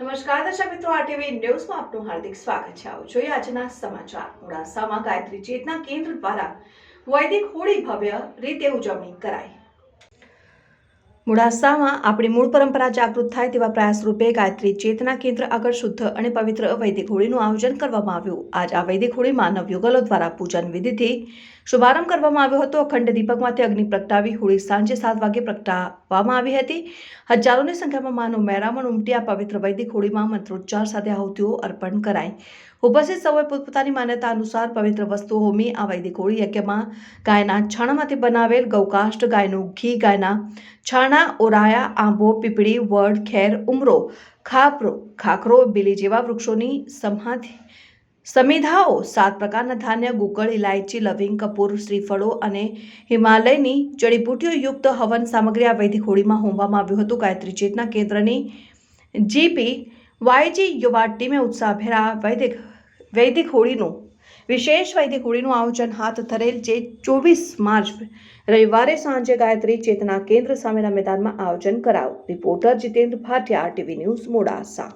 નમસ્કાર, દર્શક મિત્રો આરટીવી ન્યૂઝમાં આપનું હાર્દિક સ્વાગત છે. આવો જોઈએ આજના સમાચાર. મોડાસામાં ગાયત્રી ચેતના કેન્દ્ર દ્વારા વૈદિક હોળી ભવ્ય રીતે ઉજવણી કરાઈ. મોડાસામાં આપણી મૂળ પરંપરા જાગૃત થાય તેવા પ્રયાસ રૂપે ગાયત્રી ચેતના કેન્દ્ર આગળ શુદ્ધ અને પવિત્ર વૈદિક હોળીનું આયોજન કરવામાં આવ્યું. આજ આ વૈદિક હોળીમાં નવયુગલો દ્વારા પૂજન વિધિથી શુભારંભ કરવામાં આવ્યો હતો. અખંડ દીપકમાંથી અગ્નિ પ્રગટાવી હોળી સાંજે સાત વાગે પ્રગટાવવામાં આવી હતી. હજારોની સંખ્યામાં માનવ મહેરામણ ઉમટી આ પવિત્ર વૈદિક હોળીમાં મંત્રોચ્ચાર સાથે આહુતિઓ અર્પણ કરાઈ. ઉપસ્થિત સૌએ પોતપોતાની માન્યતા અનુસાર પવિત્ર વસ્તુઓ હોમી આ વૈદિક હોળી યજ્ઞમાં ગાયના છાણમાંથી બનાવેલ ગૌકાષ્ટ, ગાયનું ઘી, ગાયના છાણા, ઓરાયા, આંબો, પીપળી, વડ, ખેર, ઉમરો, ખાપરો, ખાખરો, બીલી જેવા વૃક્ષોની સમાધિ સમિધાઓ, સાત પ્રકારના ધાન્ય ગુગળ ઇલાયચી લવિંગ, કપૂર, શ્રીફળો અને હિમાલયની જડીબુટીઓ યુક્ત હવન સામગ્રી આ વૈદિક હોળીમાં હોમવામાં આવ્યું હતું. ગાયત્રી ચેતના કેન્દ્રની જીપી વાયજી યુવા ટીમે ઉત્સાહભેર વૈદિક વૈદિક હોળીનું, વિશેષ વૈદિક હોળીનું આયોજન હાથ ધરેલ જે ચોવીસ માર્ચ રવિવારે સાંજે ગાયત્રી ચેતના કેન્દ્ર સામેના મેદાનમાં આયોજન કરાયું. Reporter Jitendra Bhatia TV news, Modasa.